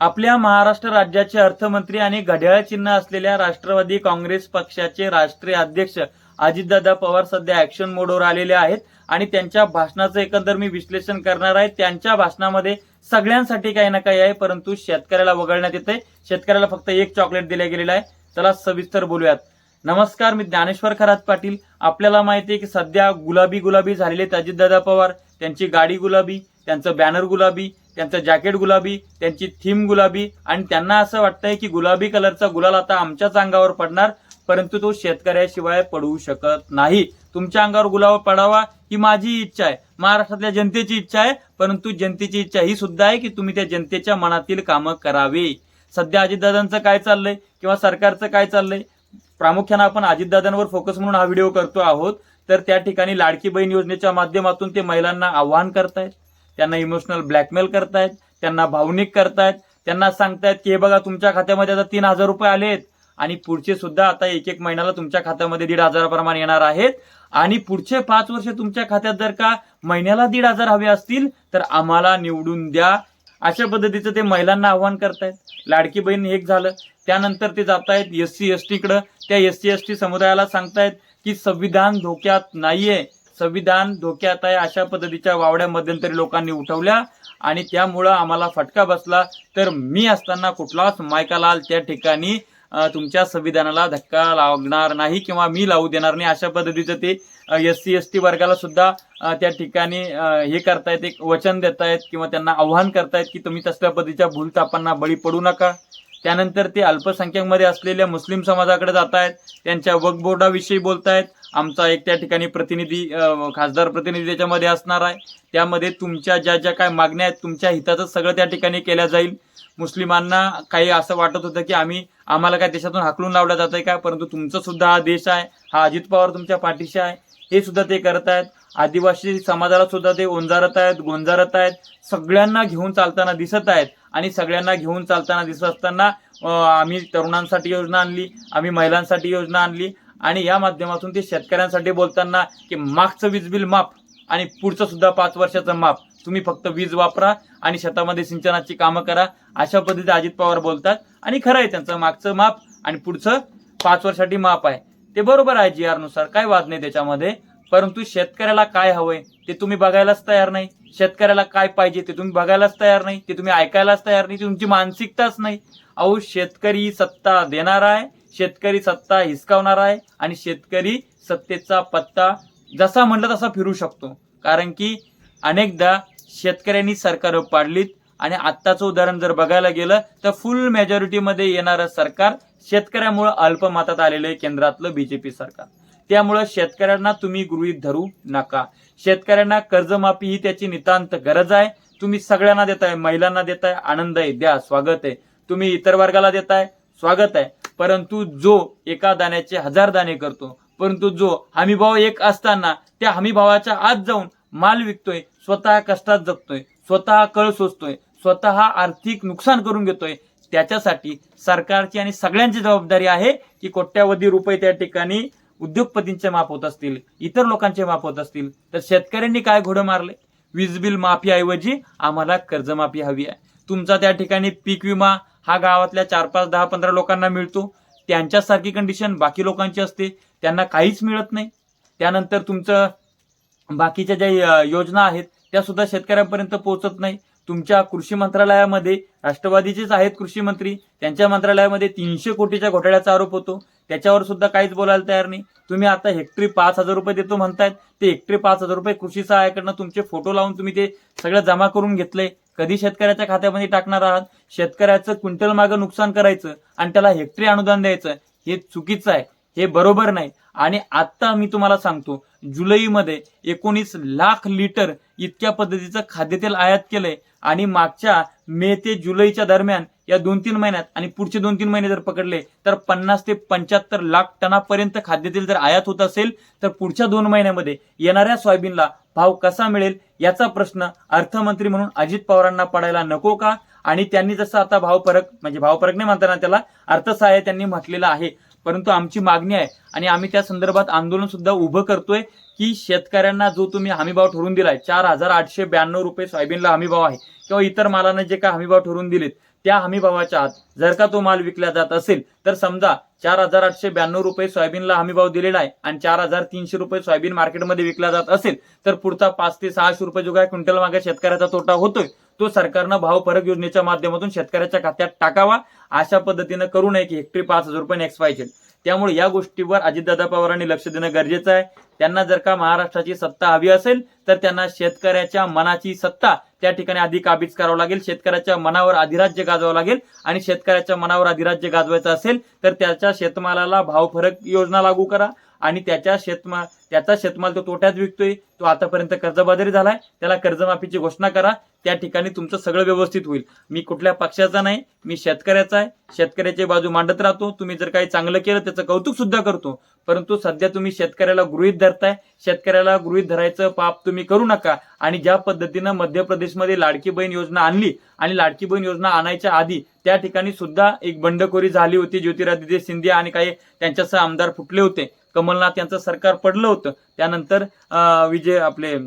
आपल्या महाराष्ट्र राज्याचे अर्थमंत्री आणि घड्याळ चिन्ह असलेल्या राष्ट्रवादी काँग्रेस पक्षाचे राष्ट्रीय अध्यक्ष अजितदादा पवार सध्या ऍक्शन मोडवर आलेले आहेत आणि त्यांच्या भाषणाचं एकंदर मी विश्लेषण करणार आहे. त्यांच्या भाषणामध्ये सगळ्यांसाठी काही ना काही आहे परंतु शेतकऱ्याला वगळण्यात येते शेतकऱ्याला फक्त एक चॉकलेट दिल्या गेलेलं आहे. चला सविस्तर बोलूयात. नमस्कार मी ज्ञानेश्वर खरात पाटील. आपल्याला माहिती आहे की सध्या गुलाबी गुलाबी झालेले आहेत अजितदादा पवार. त्यांची गाडी गुलाबी त्यांचं बॅनर गुलाबी त्यांचं जॅकेट गुलाबी त्यांची थीम गुलाबी आणि त्यांना असं वाटतंय की गुलाबी कलरचा गुलाल आता आमच्याच अंगावर पडणार परंतु तो शेतकऱ्याशिवाय पडू शकत नाही. तुमच्या अंगावर गुलाब पडावा ही माझी इच्छा आहे. महाराष्ट्रातल्या जनतेची इच्छा आहे परंतु जनतेची इच्छा ही सुद्धा आहे की तुम्ही त्या जनतेच्या मनातील कामं करावी. सध्या अजितदादांचं काय चाललंय किंवा सरकारचं काय चाललंय? प्रामुख्यानं आपण अजितदादांवर फोकस म्हणून हा व्हिडिओ करतो आहोत. तर त्या ठिकाणी लाडकी बहीण योजनेच्या माध्यमातून ते महिलांना आव्हान करतायत. त्यांना इमोशनल ब्लॅकमेल करतायत त्यांना भावनिक करतायत त्यांना सांगतायत की हे बघा तुमच्या खात्यामध्ये आता तीन हजार रुपये आलेत. आणि पुढचे सुद्धा आता एक एक महिन्याला तुमच्या खात्यामध्ये दीड हजाराप्रमाणे येणार आहेत. आणि पुढचे पाच वर्ष तुमच्या खात्यात जर का महिन्याला दीड हजार हवे असतील तर आम्हाला निवडून द्या. अशा पद्धतीचं ते महिलांना आव्हान करतायत. लाडकी बहीण एक झालं. त्यानंतर ते जात आहेत एस सी एस टीकडं त्या एस सी एस टी समुदायाला सांगतायत की संविधान धोक्यात नाहीये. संविधान धोक्यात आहे अशा पद्धतीच्या वावड्या मध्यंतरी लोकांनी उठवल्या आणि त्यामुळं आम्हाला फटका बसला. तर मी असताना कुठलाच मायकालाल त्या ठिकाणी तुमच्या संविधानाला धक्का लागणार नाही किंवा मी लावू देणार नाही अशा पद्धतीचं ते एस सी एस टी वर्गाला सुद्धा त्या ठिकाणी हे करतायत एक वचन देतायत किंवा त्यांना आव्हान करतायत की तुम्ही तसल्या पद्धतीच्या भूलतापांना बळी पडू नका. त्यानंतर ते अल्पसंख्याकमध्ये असलेल्या मुस्लिम समाजाकडे जात आहेत त्यांच्या वकबोर्डाविषयी बोर्डाविषयी आहेत आमचा एक त्या ठिकाणी प्रतिनिधी खासदार प्रतिनिधी त्याच्यामध्ये असणार आहे. त्यामध्ये तुमच्या ज्या ज्या काय मागण्या आहेत तुमच्या हिताचं सगळं त्या ठिकाणी केल्या जाईल. मुस्लिमांना काही असं वाटत होतं की आम्ही आम्हाला काय देशातून हाकलून लावलं जात आहे का? परंतु तुमचं सुद्धा हा देश आहे. हा अजित पवार तुमच्या पाठीशी आहे. हे सुद्धा ते करत आहेत आदिवासी समाजाला सुद्धा ते ओंजारत आहेत गोंजारत आहेत सगळ्यांना घेऊन चालताना दिसत आहेत आणि सगळ्यांना घेऊन चालताना दिसत असताना आम्ही तरुणांसाठी योजना आणली आम्ही महिलांसाठी योजना आणली आणि या माध्यमातून ते शेतकऱ्यांसाठी बोलताना की मागचं वीज बिल माफ आणि पुढचं सुद्धा पाच वर्षाचं माफ. तुम्ही फक्त वीज वापरा आणि शेतामध्ये सिंचनाची कामं करा. अशा पद्धतीने अजित पवार बोलतात आणि खरं आहे त्यांचं मागचं माप आणि पुढचं पाच वर्षासाठी माप आहे. ते बरोबर आहे जी आरनुसार काय वाद नाही त्याच्यामध्ये. परंतु शेतकऱ्याला काय हवंय ते तुम्ही बघायलाच तयार नाही. शेतकऱ्याला काय पाहिजे ते तुम्ही बघायलाच तयार नाही. ते तुम्ही ऐकायलाच तयार नाही तुमची मानसिकताच नाही. अहो शेतकरी सत्ता देणार आहे शेतकरी सत्ता हिसकावणार आहे आणि शेतकरी सत्तेचा पत्ता जसा म्हटलं तसा फिरू शकतो. कारण की अनेकदा शेतकऱ्यांनी सरकार पाडलीत आणि आत्ताचं उदाहरण जर बघायला गेलं तर फुल मेजॉरिटीमध्ये येणारं सरकार शेतकऱ्यामुळं अल्पमतात आलेलं आहे केंद्रातलं बीजेपी सरकार. त्यामुळं शेतकऱ्यांना तुम्ही गृहीत धरू नका. शेतकऱ्यांना कर्जमाफी ही त्याची नितांत गरज आहे. तुम्ही सगळ्यांना देताय महिलांना देताय आनंद आहे द्या स्वागत आहे. तुम्ही इतर वर्गाला देताय स्वागत आहे. परंतु जो एका दाण्याचे हजार दाणे करतो परंतु जो हमीभाव एक असताना त्या हमीभावाच्या आत जाऊन माल विकतोय स्वतः कष्टात जगतोय स्वतः कळ सोचतोय स्वतः आर्थिक नुकसान करून घेतोय. त्याच्यासाठी सरकारची आणि सगळ्यांची जबाबदारी आहे की कोट्यावधी रुपये त्या ठिकाणी उद्योगपतींचे माफ होत असतील इतर लोकांचे माफ होत असतील. तर शेतकऱ्यांनी काय घोडं मारले? वीज बिल माफीऐवजी आम्हाला कर्जमाफी हवी आहे. तुमचा त्या ठिकाणी पीक विमा हा गावातल्या चार पाच दहा पंधरा लोकांना मिळतो. त्यांच्यासारखी कंडिशन बाकी लोकांची असते. त्यांना काहीच मिळत नाही. त्यानंतर तुमचं बाकीच्या ज्या योजना आहेत त्या सुद्धा शेतकऱ्यांपर्यंत पोहोचत नाही. तुमच्या कृषी मंत्रालयामध्ये राष्ट्रवादीचेच आहेत कृषी मंत्री. त्यांच्या मंत्रालयामध्ये तीनशे कोटीच्या घोटाळ्याचा आरोप होतो. त्याच्यावर सुद्धा काहीच बोलायला तयार नाही. तुम्ही आता हेक्टरी पाच हजार रुपये देतो म्हणतायत. ते हेक्टरी पाच हजार रुपये कृषी सहाय्याकडनं तुमचे फोटो लावून तुम्ही ते सगळं जमा करून घेतलंय. कधी शेतकऱ्याच्या खात्यामध्ये टाकणार आहात? शेतकऱ्याचं क्विंटल मागं नुकसान करायचं आणि त्याला हेक्टरी अनुदान द्यायचं हे चुकीचं आहे. हे बरोबर नाही. आणि आत्ता मी तुम्हाला सांगतो जुलैमध्ये एकोणीस लाख लिटर इतक्या पद्धतीचं खाद्यतेल आयात केलंय आणि मागच्या मे ते जुलैच्या दरम्यान या दोन तीन महिन्यात आणि पुढचे दोन तीन महिने जर पकडले तर पन्नास ते पंच्याहत्तर लाख टनापर्यंत खाद्यतेल जर आयात होत असेल तर पुढच्या दोन महिन्यामध्ये येणाऱ्या सोयाबीनला भाव कसा मिळेल याचा प्रश्न अर्थमंत्री म्हणून अजित पवारांना पडायला नको का? आणि त्यांनी जसं आता भाव फरक म्हणजे भाव फरक नाही म्हणताना त्याला अर्थसहाय्य त्यांनी म्हटलेलं आहे. परंतु आमची मागणी आहे आणि आम्ही त्या संदर्भात आंदोलन सुद्धा उभं करतोय की शेतकऱ्यांना जो तुम्ही हमीभाव ठरवून दिलाय चार हजार आठशे ब्याण्णव रुपये सोयाबीनला हमीभाव आहे किंवा इतर मालांना जे काय हमीभाव ठरवून दिलेत त्या हमीभावाच्या आत जर का तो माल विकला जात असेल तर समजा चार हजार आठशे ब्याण्णव रुपये सोयाबीनला हमीभाव दिलेला आहे आणि चार हजार तीनशे रुपये सोयाबीन मार्केटमध्ये विकला जात असेल तर पुढचा पाच ते सहाशे रुपये जो काय क्विंटल मागे शेतकऱ्याचा तोटा होतोय तो सरकारनं भाव फरक योजनेच्या माध्यमातून शेतकऱ्याच्या खात्यात टाकावा. अशा पद्धतीनं करू नये की हेक्टरी पाच हजार रुपये नेक्स्ट पाहिजे त्यामुळे या गोष्टीवर अजितदादा पवारांनी लक्ष देणं गरजेचं आहे. त्यांना जर का महाराष्ट्राची सत्ता हवी असेल तर त्यांना शेतकऱ्याच्या मनाची सत्ता त्या ठिकाणी आधी काबीज करावं लागेल. शेतकऱ्याच्या मनावर अधिराज्य गाजवावं लागेल. आणि शेतकऱ्याच्या मनावर अधिराज्य गाजवायचं असेल तर त्याच्या शेतमालाला भाव फरक योजना लागू करा. आणि त्याच्या शेतमा त्याचा शेतमाल तो तोट्यात विकतोय तो आतापर्यंत कर्जबाजारी झालाय त्याला कर्जमाफीची घोषणा करा त्या ठिकाणी तुमचं सगळं व्यवस्थित होईल. मी कुठल्या पक्षाचा नाही मी शेतकऱ्याचा आहे शेतकऱ्याची बाजू मांडत राहतो तुम्ही जर काही चांगलं केलं त्याचं कौतुक सुद्धा करतो. परंतु सध्या तुम्ही शेतकऱ्याला गृहित धरताय शेतकऱ्याला गृहित धरायचं पाप तुम्ही करू नका. आणि ज्या पद्धतीनं मध्य प्रदेशमध्ये लाडकी बहीण योजना आणली आणि लाडकी बहीण योजना आणायच्या आधी त्या ठिकाणी सुद्धा एक बंडखोरी झाली होती. ज्योतिरादित्य सिंधिया आणि काही त्यांच्यासह आमदार फुटले होते. कमलनाथ यांचं सरकार पडलं होतं. त्यानंतर अं, विजय आपले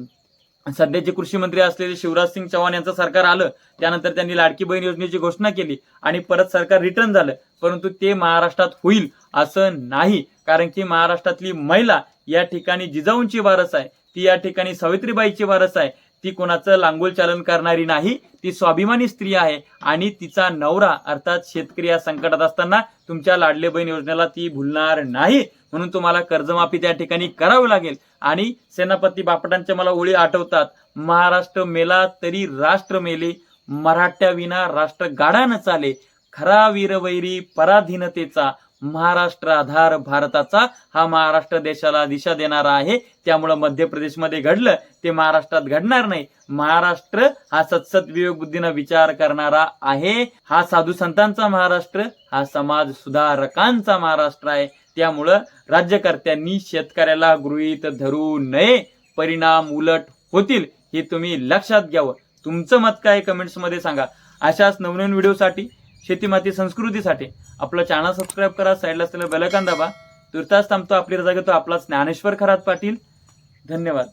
सध्याचे कृषी मंत्री असलेले शिवराज सिंग चौहान यांचं सरकार आलं. त्यानंतर त्यांनी लाडकी बहीण योजनेची घोषणा केली आणि परत सरकार रिटर्न झालं. परंतु ते महाराष्ट्रात होईल असं नाही. कारण की महाराष्ट्रातली महिला या ठिकाणी जिजाऊंची वारस आहे. ती या ठिकाणी सावित्रीबाईची वारस आहे. ती कोणाचं लांगोल चालन करणारी नाही ती स्वाभिमानी स्त्री आहे आणि तिचा नवरा अर्थात शेतकरी या संकटात असताना तुमच्या लाडले बहीण योजनेला ती भुलणार नाही. म्हणून तुम्हाला कर्जमाफी त्या ठिकाणी करावी लागेल. आणि सेनापती बापटांच्या मला ओळी आठवतात महाराष्ट्र मेला तरी राष्ट्र मेले मराठ्या विना राष्ट्र गाडा न चाले खरा वीरवैरी पराधीनतेचा महाराष्ट्र आधार भारताचा हा महाराष्ट्र देशाला दिशा देणारा आहे. त्यामुळं मध्य प्रदेशमध्ये घडलं ते महाराष्ट्रात घडणार नाही. महाराष्ट्र हा सतसत विवेक बुद्धीनं विचार करणारा आहे. हा साधू संतांचा महाराष्ट्र हा समाज सुधारकांचा महाराष्ट्र आहे. त्यामुळं राज्यकर्त्यांनी शेतकऱ्याला गृहीत धरू नये. परिणाम उलट होतील हे तुम्ही लक्षात घ्यावं. तुमचं मत काय? कमेंट्समध्ये सांगा. अशाच नवनवीन व्हिडिओसाठी शेतीमाती संस्कृतीसाठी. आपलं चॅनल सबस्क्राईब करा साईडला असलेलं बेलकान दाबा. तुर्तास थांबतो आपली रजा घेतो. आपला ज्ञानेश्वर खरात पाटील. धन्यवाद.